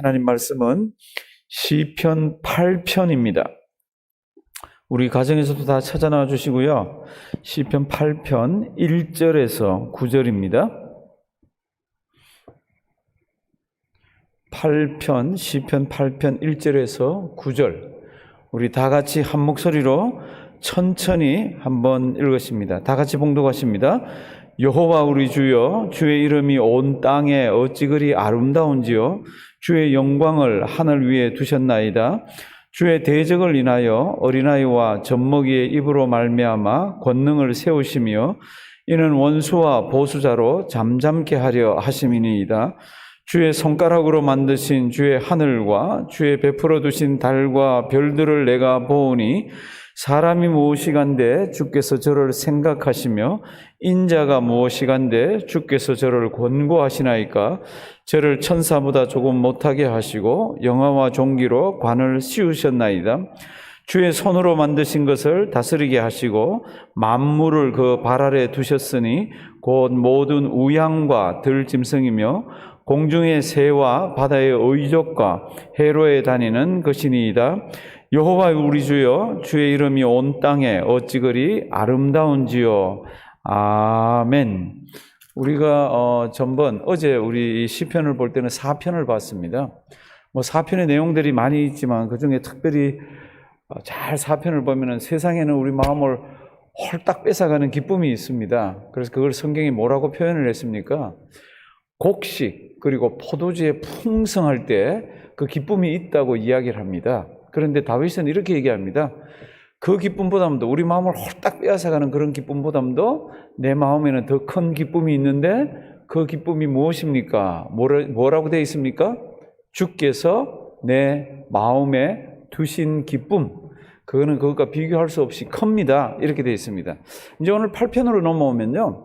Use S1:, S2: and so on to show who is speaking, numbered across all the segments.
S1: 하나님 말씀은 시편 8편입니다. 우리 가정에서도 다 찾아 나와 주시고요. 시편 8편 1절에서 9절입니다. 8편 시편 8편 1절에서 9절. 우리 다 같이 한 목소리로 천천히 한번 읽으십니다. 다 같이 봉독하십니다. 여호와 우리 주여 주의 이름이 온 땅에 어찌 그리 아름다운지요 주의 영광을 하늘 위에 두셨나이다. 주의 대적을 인하여 어린아이와 젖먹이의 입으로 말미암아 권능을 세우시며 이는 원수와 보수자로 잠잠케 하려 하심이니이다. 주의 손가락으로 만드신 주의 하늘과 주의 베풀어 두신 달과 별들을 내가 보오니 사람이 무엇이간데 주께서 저를 생각하시며 인자가 무엇이간데 주께서 저를 권고하시나이까? 저를 천사보다 조금 못하게 하시고 영화와 종기로 관을 씌우셨나이다. 주의 손으로 만드신 것을 다스리게 하시고 만물을 그 발 아래 두셨으니 곧 모든 우양과 들짐승이며 공중의 새와 바다의 의족과 해로에 다니는 것이니이다. 여호와 우리 주여 주의 이름이 온 땅에 어찌 그리 아름다운지요 아멘. 우리가 어 전번 어제 우리 시편을 볼 때는 사편을 봤습니다. 뭐 사편의 내용들이 많이 있지만 그 중에 특별히 어, 잘 사편을 보면은 세상에는 우리 마음을 홀딱 뺏어가는 기쁨이 있습니다. 그래서 그걸 성경이 뭐라고 표현을 했습니까? 곡식 그리고 포도주의 풍성할 때 그 기쁨이 있다고 이야기를 합니다. 그런데 다윗은 이렇게 얘기합니다. 그 기쁨보다도 우리 마음을 홀딱 빼앗아가는 그런 기쁨보다도 내 마음에는 더 큰 기쁨이 있는데 그 기쁨이 무엇입니까? 뭐라고 되어 있습니까? 주께서 내 마음에 두신 기쁨. 그거는 그것과 비교할 수 없이 큽니다. 이렇게 되어 있습니다. 이제 오늘 8편으로 넘어오면요.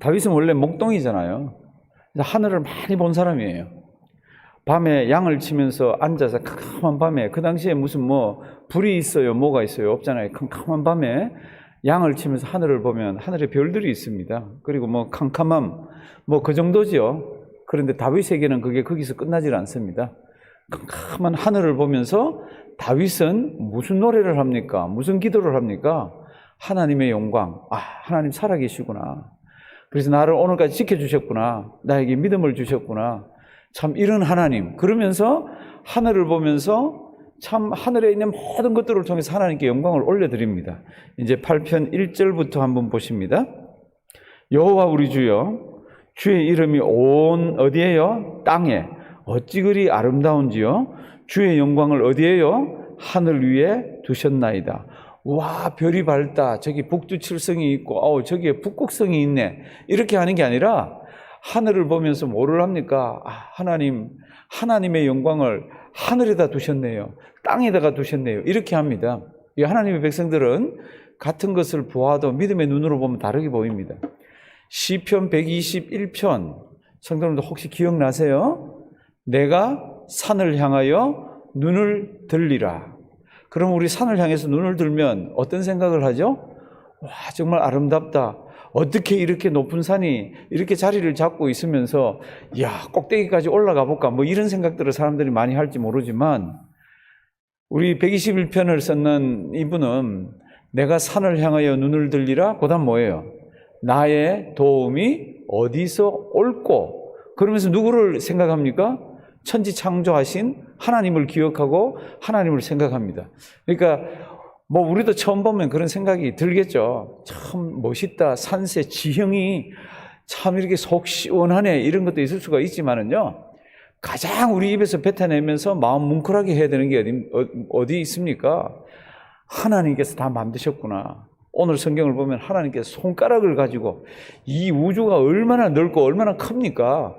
S1: 다윗은 원래 목동이잖아요. 하늘을 많이 본 사람이에요. 밤에 양을 치면서 앉아서 캄캄한 밤에 그 당시에 무슨 뭐 불이 있어요? 뭐가 있어요? 없잖아요. 캄캄한 밤에 양을 치면서 하늘을 보면 하늘에 별들이 있습니다. 그리고 뭐 캄캄함 뭐 그 정도지요. 그런데 다윗에게는 그게 거기서 끝나질 않습니다. 캄캄한 하늘을 보면서 다윗은 무슨 노래를 합니까? 무슨 기도를 합니까? 하나님의 영광. 아 하나님 살아계시구나. 그래서 나를 오늘까지 지켜주셨구나. 나에게 믿음을 주셨구나 참 이런 하나님 그러면서 하늘을 보면서 참 하늘에 있는 모든 것들을 통해서 하나님께 영광을 올려드립니다. 이제 8편 1절부터 한번 보십니다. 여호와 우리 주여 주의 이름이 온 어디에요? 땅에 어찌 그리 아름다운지요? 주의 영광을 어디에요? 하늘 위에 두셨나이다. 와 별이 밝다. 저기 북두칠성이 있고 어 저기에 북극성이 있네. 이렇게 하는 게 아니라 하늘을 보면서 뭐를 합니까? 아, 하나님, 하나님의 영광을 하늘에다 두셨네요. 땅에다가 두셨네요. 이렇게 합니다. 이 하나님의 백성들은 같은 것을 보아도 믿음의 눈으로 보면 다르게 보입니다. 시편 121편 성도님들 혹시 기억나세요? 내가 산을 향하여 눈을 들리라. 그럼 우리 산을 향해서 눈을 들면 어떤 생각을 하죠? 와, 정말 아름답다. 어떻게 이렇게 높은 산이 이렇게 자리를 잡고 있으면서 야 꼭대기까지 올라가 볼까 뭐 이런 생각들을 사람들이 많이 할지 모르지만 우리 121편을 썼는 이분은 내가 산을 향하여 눈을 들리라 그다음 뭐예요? 나의 도움이 어디서 올고 그러면서 누구를 생각합니까? 천지 창조하신 하나님을 기억하고 하나님을 생각합니다. 그러니까 뭐 우리도 처음 보면 그런 생각이 들겠죠. 참 멋있다. 산세 지형이 참 이렇게 속 시원하네. 이런 것도 있을 수가 있지만은요. 가장 우리 입에서 뱉어내면서 마음 뭉클하게 해야 되는 게 어디, 어, 어디 있습니까? 하나님께서 다 만드셨구나. 오늘 성경을 보면 하나님께서 손가락을 가지고 이 우주가 얼마나 넓고 얼마나 큽니까?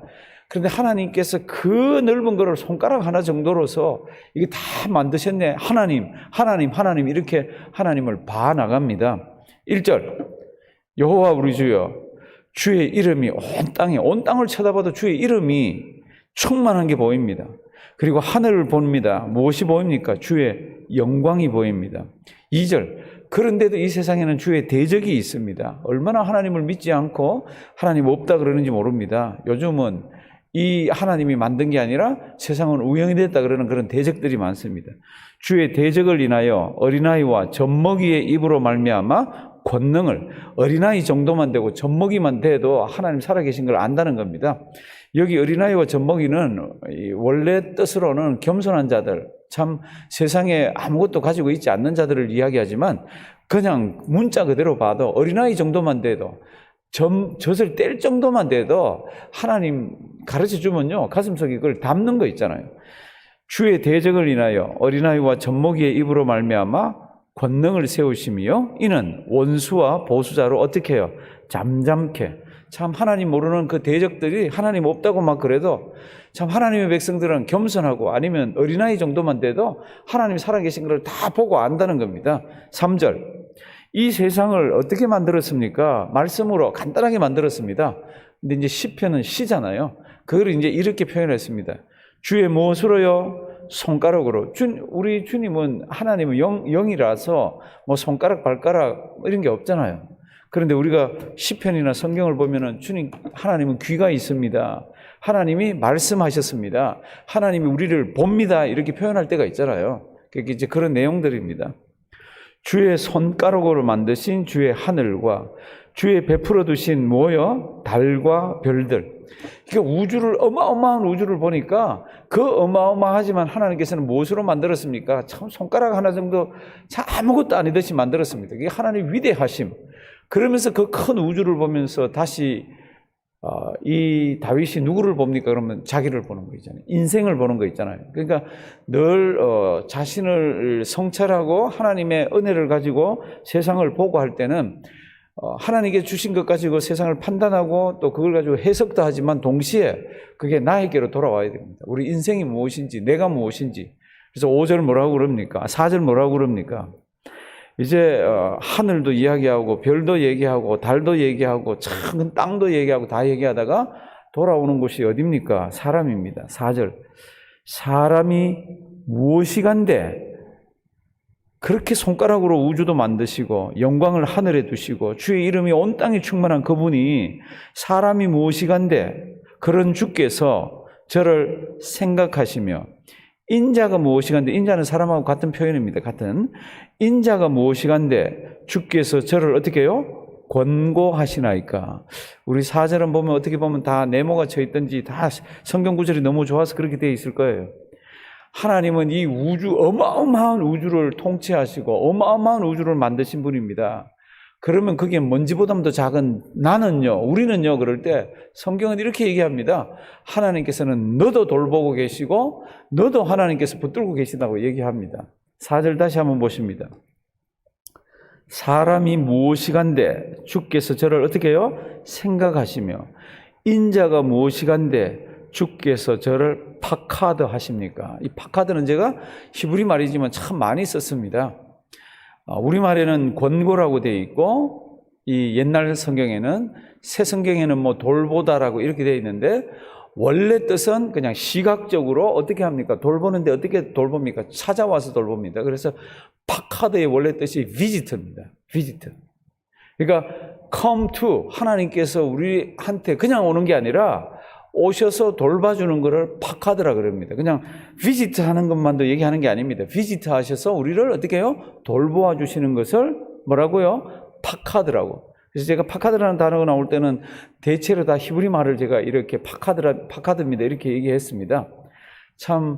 S1: 그런데 하나님께서 그 넓은 거를 손가락 하나 정도로서 이게 다 만드셨네. 하나님, 하나님, 하나님 이렇게 하나님을 봐 나갑니다. 1절. 여호와 우리 주여 주의 이름이 온 땅에 온 땅을 쳐다봐도 주의 이름이 충만한 게 보입니다. 그리고 하늘을 봅니다. 무엇이 보입니까? 주의 영광이 보입니다. 2절. 그런데도 이 세상에는 주의 대적이 있습니다. 얼마나 하나님을 믿지 않고 하나님 없다 그러는지 모릅니다. 요즘은 이 하나님이 만든 게 아니라 세상은 우영이 됐다 그러는 그런 대적들이 많습니다. 주의 대적을 인하여 어린아이와 젖먹이의 입으로 말미암아 권능을 어린아이 정도만 되고 젖먹이만 돼도 하나님 살아계신 걸 안다는 겁니다. 여기 어린아이와 젖먹이는 이 원래 뜻으로는 겸손한 자들, 참 세상에 아무것도 가지고 있지 않는 자들을 이야기하지만 그냥 문자 그대로 봐도 어린아이 정도만 돼도 점, 젖을 뗄 정도만 돼도 하나님 가르쳐 주면요 가슴속에 그걸 담는 거 있잖아요. 주의 대적을 인하여 어린아이와 젖먹이의 입으로 말미암아 권능을 세우시며 이는 원수와 보수자로 어떻게 해요? 잠잠케 참 하나님 모르는 그 대적들이 하나님 없다고 막 그래도 참 하나님의 백성들은 겸손하고 아니면 어린아이 정도만 돼도 하나님 살아계신 것을 다 보고 안다는 겁니다. 3절. 이 세상을 어떻게 만들었습니까? 말씀으로 간단하게 만들었습니다. 근데 이제 시편은 시잖아요. 그걸 이제 이렇게 표현했습니다. 주의 무엇으로요? 손가락으로. 주, 우리 주님은 하나님은 영, 영이라서 뭐 손가락, 발가락 이런 게 없잖아요. 그런데 우리가 시편이나 성경을 보면은 주님 하나님은 귀가 있습니다. 하나님이 말씀하셨습니다. 하나님이 우리를 봅니다. 이렇게 표현할 때가 있잖아요. 그게 이제 그런 내용들입니다. 주의 손가락으로 만드신 주의 하늘과 주의 베풀어 두신 뭐요? 달과 별들. 그러니까 우주를 어마어마한 우주를 보니까 그 어마어마하지만 하나님께서는 무엇으로 만들었습니까? 참 손가락 하나 정도 참 아무것도 아니듯이 만들었습니다. 그게 하나님 위대하심. 그러면서 그 큰 우주를 보면서 다시 어, 이 다윗이 누구를 봅니까? 그러면 자기를 보는 거 있잖아요. 인생을 보는 거 있잖아요. 그러니까 늘 어, 자신을 성찰하고 하나님의 은혜를 가지고 세상을 보고 할 때는 어, 하나님께 주신 것 가지고 세상을 판단하고 또 그걸 가지고 해석도 하지만 동시에 그게 나에게로 돌아와야 됩니다. 우리 인생이 무엇인지, 내가 무엇인지. 그래서 5절 뭐라고 그럽니까? 4절 뭐라고 그럽니까? 이제 어, 하늘도 이야기하고 별도 얘기하고 달도 얘기하고 참 땅도 얘기하고 다 얘기하다가 돌아오는 곳이 어딥니까? 사람입니다. 4절. 사람이 무엇이 간데 그렇게 손가락으로 우주도 만드시고 영광을 하늘에 두시고 주의 이름이 온 땅에 충만한 그분이 사람이 무엇이 간데 그런 주께서 저를 생각하시며 인자가 무엇이간데 인자는 사람하고 같은 표현입니다. 같은 인자가 무엇이간데 주께서 저를 어떻게 해요? 권고하시나이까. 우리 사절은 보면 어떻게 보면 다 네모가 쳐 있든지 다 성경 구절이 너무 좋아서 그렇게 되어 있을 거예요. 하나님은 이 우주 어마어마한 우주를 통치하시고 어마어마한 우주를 만드신 분입니다. 그러면 그게 먼지보다도 더 작은 나는요, 우리는요, 그럴 때 성경은 이렇게 얘기합니다. 하나님께서는 너도 돌보고 계시고, 너도 하나님께서 붙들고 계시다고 얘기합니다. 4절 다시 한번 보십니다. 사람이 무엇이간데 주께서 저를 어떻게 해요? 생각하시며, 인자가 무엇이간데 주께서 저를 파카드 하십니까? 이 파카드는 제가 히브리 말이지만 참 많이 썼습니다. 아, 우리말에는 권고라고 되어 있고 이 옛날 성경에는 새 성경에는 뭐 돌보다라고 이렇게 되어 있는데 원래 뜻은 그냥 시각적으로 어떻게 합니까? 돌보는데 어떻게 돌봅니까? 찾아와서 돌봅니다. 그래서 파카드의 원래 뜻이 visit입니다. visit. 그러니까 come to 하나님께서 우리한테 그냥 오는 게 아니라 오셔서 돌봐주는 것을 파카드라 그럽니다. 그냥 비지트 하는 것만도 얘기하는 게 아닙니다. 비지트 하셔서 우리를 어떻게 해요? 돌보아 주시는 것을 뭐라고요? 파카드라고. 그래서 제가 파카드라는 단어가 나올 때는 대체로 다 히브리 말을 제가 이렇게 파카드라, 파카드입니다. 이렇게 얘기했습니다. 참,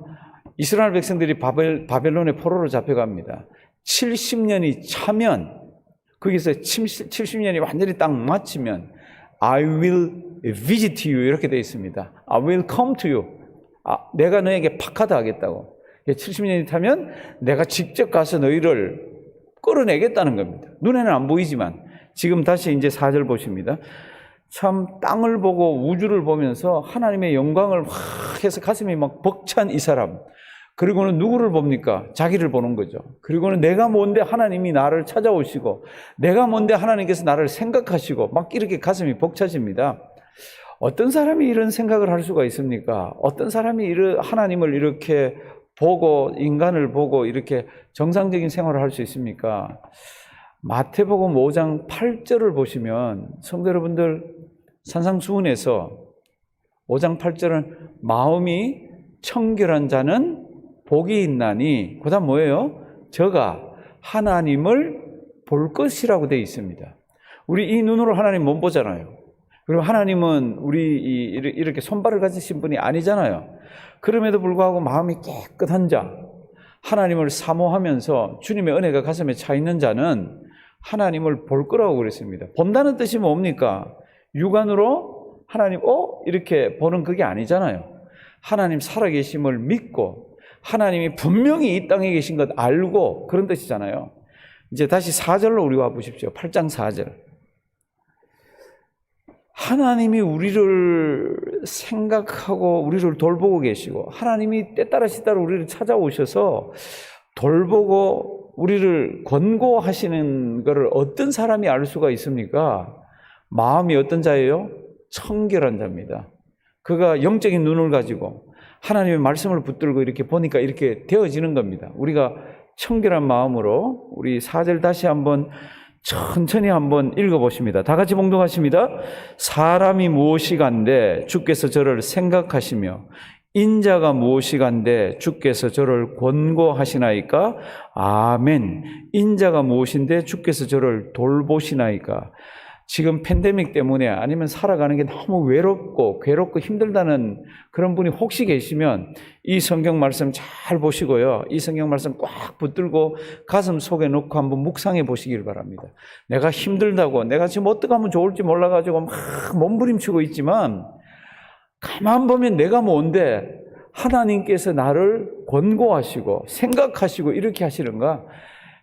S1: 이스라엘 백성들이 바벨, 바벨론의 포로로 잡혀갑니다. 70년이 차면, 거기서 70년이 완전히 딱 맞추면, I will visit you 이렇게 되어 있습니다. I will come to you. 아, 내가 너에게 파카드 하겠다고. 70년이 타면 내가 직접 가서 너희를 끌어내겠다는 겁니다. 눈에는 안 보이지만 지금 다시 이제 4절 보십니다. 참 땅을 보고 우주를 보면서 하나님의 영광을 확 해서 가슴이 막 벅찬 이 사람. 그리고는 누구를 봅니까? 자기를 보는 거죠. 그리고는 내가 뭔데 하나님이 나를 찾아오시고, 내가 뭔데 하나님께서 나를 생각하시고, 막 이렇게 가슴이 벅차집니다. 어떤 사람이 이런 생각을 할 수가 있습니까? 어떤 사람이 이런 하나님을 이렇게 보고, 인간을 보고, 이렇게 정상적인 생활을 할 수 있습니까? 마태복음 5장 8절을 보시면, 성도 여러분들, 산상수훈에서 5장 8절은 마음이 청결한 자는 복이 있나니 그다음 뭐예요? 저가 하나님을 볼 것이라고 되어 있습니다. 우리 이 눈으로 하나님 못 보잖아요. 그리고 하나님은 우리 이- 이렇게 손발을 가지신 분이 아니잖아요. 그럼에도 불구하고 마음이 깨끗한 자, 하나님을 사모하면서 주님의 은혜가 가슴에 차 있는 자는 하나님을 볼 거라고 그랬습니다. 본다는 뜻이 뭡니까? 육안으로 하나님, 어? 이렇게 보는 그게 아니잖아요. 하나님 살아계심을 믿고 하나님이 분명히 이 땅에 계신 것 알고 그런 뜻이잖아요. 이제 다시 4절로 우리 와 보십시오. 8장 4절. 하나님이 우리를 생각하고 우리를 돌보고 계시고 하나님이 때따라 시따라 우리를 찾아오셔서 돌보고 우리를 권고하시는 것을 어떤 사람이 알 수가 있습니까? 마음이 어떤 자예요? 청결한 자입니다. 그가 영적인 눈을 가지고 하나님의 말씀을 붙들고 이렇게 보니까 이렇게 되어지는 겁니다. 우리가 청결한 마음으로 우리 사절 다시 한번 천천히 한번 읽어보십니다. 다 같이 봉독하십니다. 사람이 무엇이 간데 주께서 저를 생각하시며 인자가 무엇이 간데 주께서 저를 권고하시나이까? 아멘. 인자가 무엇인데 주께서 저를 돌보시나이까? 지금 팬데믹 때문에 아니면 살아가는 게 너무 외롭고 괴롭고 힘들다는 그런 분이 혹시 계시면 이 성경 말씀 잘 보시고요. 이 성경 말씀 꽉 붙들고 가슴 속에 놓고 한번 묵상해 보시길 바랍니다. 내가 힘들다고 내가 지금 어떻게 하면 좋을지 몰라가지고 막 몸부림치고 있지만 가만 보면 내가 뭔데 하나님께서 나를 권고하시고 생각하시고 이렇게 하시는가?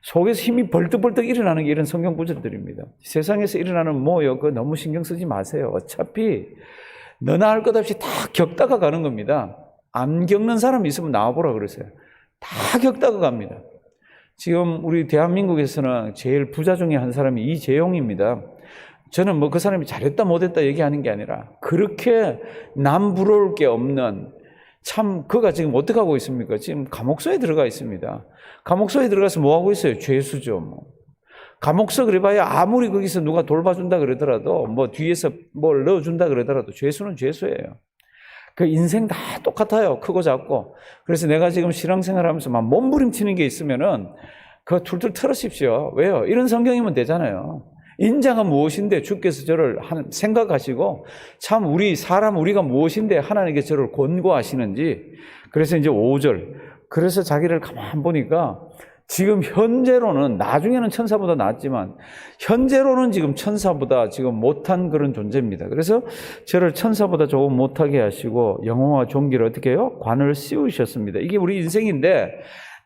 S1: 속에서 힘이 벌떡벌떡 일어나는 게 이런 성경 구절들입니다. 세상에서 일어나는 뭐요? 그거 너무 신경 쓰지 마세요. 어차피 너나 할 것 없이 다 겪다가 가는 겁니다. 안 겪는 사람이 있으면 나와보라 그러세요. 다 겪다가 갑니다. 지금 우리 대한민국에서는 제일 부자 중에 한 사람이 이재용입니다. 저는 뭐 그 사람이 잘했다 못했다 얘기하는 게 아니라 그렇게 남 부러울 게 없는 참 그가 지금 어떻게 하고 있습니까? 지금 감옥소에 들어가 있습니다. 감옥소에 들어가서 뭐 하고 있어요? 죄수죠. 뭐. 감옥소 그래봐야 아무리 거기서 누가 돌봐준다 그러더라도 뭐 뒤에서 뭘 넣어준다 그러더라도 죄수는 죄수예요. 그 인생 다 똑같아요. 크고 작고. 그래서 내가 지금 신앙생활 하면서 막 몸부림치는 게 있으면은 그거 툴툴 털으십시오. 왜요? 이런 성경이면 되잖아요. 인자가 무엇인데 주께서 저를 한- 생각하시고 참 우리 사람 우리가 무엇인데 하나님께 저를 권고하시는지 그래서 이제 5절 그래서 자기를 가만 보니까 지금 현재로는 나중에는 천사보다 낫지만 현재로는 지금 천사보다 지금 못한 그런 존재입니다. 그래서 저를 천사보다 조금 못하게 하시고 영혼과 종기를 어떻게 해요? 관을 씌우셨습니다. 이게 우리 인생인데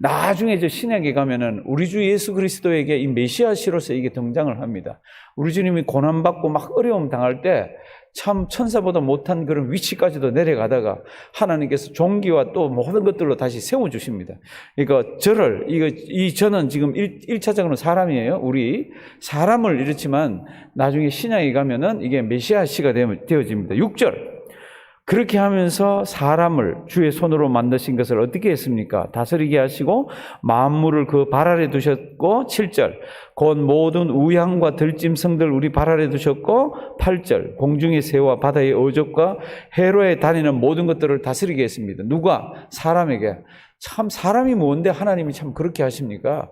S1: 나중에 저 신약에 가면은 우리 주 예수 그리스도에게 이 메시아시로서 이게 등장을 합니다. 우리 주님이 고난받고 막 어려움 당할 때 참 천사보다 못한 그런 위치까지도 내려가다가 하나님께서 종기와 또 모든 것들로 다시 세워주십니다. 그러니까 저를, 이거, 이 저는 지금 일, 1차적으로 사람이에요. 우리 사람을 이렇지만 나중에 신약에 가면은 이게 메시아시가 되어집니다. 6절. 그렇게 하면서 사람을 주의 손으로 만드신 것을 어떻게 했습니까? 다스리게 하시고 만물을 그 발 아래 두셨고 7절 곧 모든 우양과 들짐승들 우리 발 아래 두셨고 8절 공중의 새와 바다의 어족과 해로에 다니는 모든 것들을 다스리게 했습니다. 누가? 사람에게. 참 사람이 뭔데 하나님이 참 그렇게 하십니까?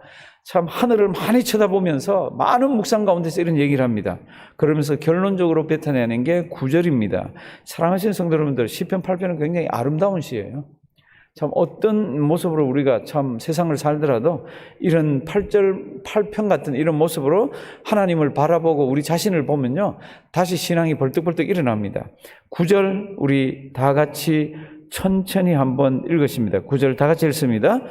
S1: 참 하늘을 많이 쳐다보면서 많은 묵상 가운데서 이런 얘기를 합니다. 그러면서 결론적으로 뱉어내는 게 9절입니다. 사랑하시는 성도 여러분들, 시편 8편은 굉장히 아름다운 시예요. 참 어떤 모습으로 우리가 참 세상을 살더라도 이런 8절 8편 같은 이런 모습으로 하나님을 바라보고 우리 자신을 보면요. 다시 신앙이 벌떡벌떡 일어납니다. 9절 우리 다 같이 천천히 한번 읽으십니다. 9절 다 같이 읽습니다.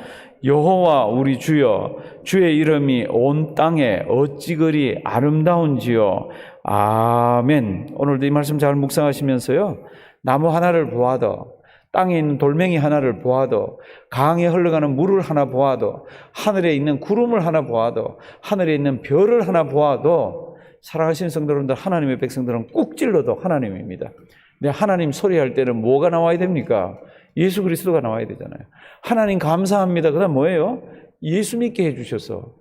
S1: 여호와 우리 주여 주의 이름이 온 땅에 어찌 그리 아름다운지요. 아멘. 오늘도 이 말씀 잘 묵상하시면서요. 나무 하나를 보아도 땅에 있는 돌멩이 하나를 보아도 강에 흘러가는 물을 하나 보아도 하늘에 있는 구름을 하나 보아도 하늘에 있는 별을 하나 보아도 사랑하시는 성도분들 하나님의 백성들은 꾹 찔러도 하나님입니다. 근데 하나님 소리할 때는 뭐가 나와야 됩니까? 예수 그리스도가 나와야 되잖아요. 하나님 감사합니다. 그다음 뭐예요? 예수 믿게 해주셔서.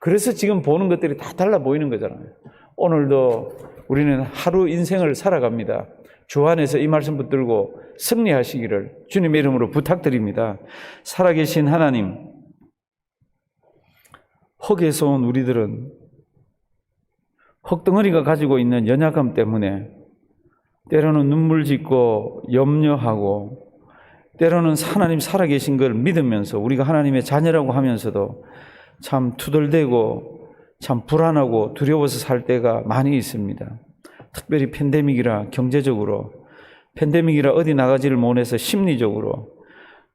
S1: 그래서 지금 보는 것들이 다 달라 보이는 거잖아요. 오늘도 우리는 하루 인생을 살아갑니다. 주 안에서 이 말씀 붙들고 승리하시기를 주님의 이름으로 부탁드립니다. 살아계신 하나님, 흙에서 온 우리들은 흙덩어리가 가지고 있는 연약함 때문에 때로는 눈물 짓고 염려하고 때로는 하나님 살아계신 걸 믿으면서 우리가 하나님의 자녀라고 하면서도 참 투덜대고 참 불안하고 두려워서 살 때가 많이 있습니다. 특별히 팬데믹이라 경제적으로 팬데믹이라 어디 나가지를 못해서 심리적으로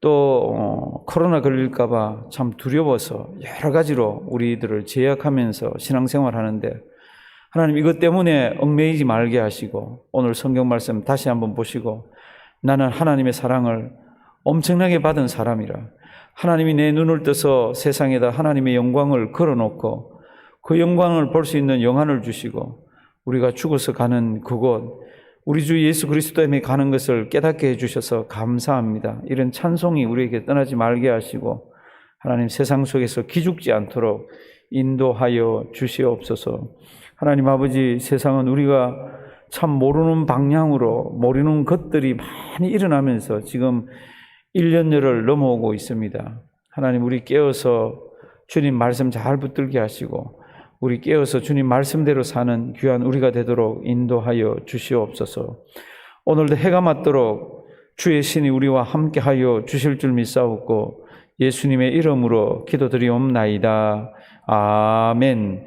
S1: 또 어, 코로나 걸릴까봐 참 두려워서 여러 가지로 우리들을 제약하면서 신앙생활 하는데 하나님 이것 때문에 얽매이지 말게 하시고 오늘 성경 말씀 다시 한번 보시고 나는 하나님의 사랑을 엄청나게 받은 사람이라 하나님이 내 눈을 떠서 세상에다 하나님의 영광을 걸어놓고 그 영광을 볼 수 있는 영안을 주시고 우리가 죽어서 가는 그곳 우리 주 예수 그리스도 때문에 가는 것을 깨닫게 해주셔서 감사합니다. 이런 찬송이 우리에게 떠나지 말게 하시고 하나님 세상 속에서 기죽지 않도록 인도하여 주시옵소서. 하나님 아버지 세상은 우리가 참 모르는 방향으로 모르는 것들이 많이 일어나면서 지금 1년여를 넘어오고 있습니다. 하나님 우리 깨어서 주님 말씀 잘 붙들게 하시고 우리 깨어서 주님 말씀대로 사는 귀한 우리가 되도록 인도하여 주시옵소서. 오늘도 해가 맞도록 주의 신이 우리와 함께하여 주실 줄 믿사옵고 예수님의 이름으로 기도드리옵나이다. 아멘.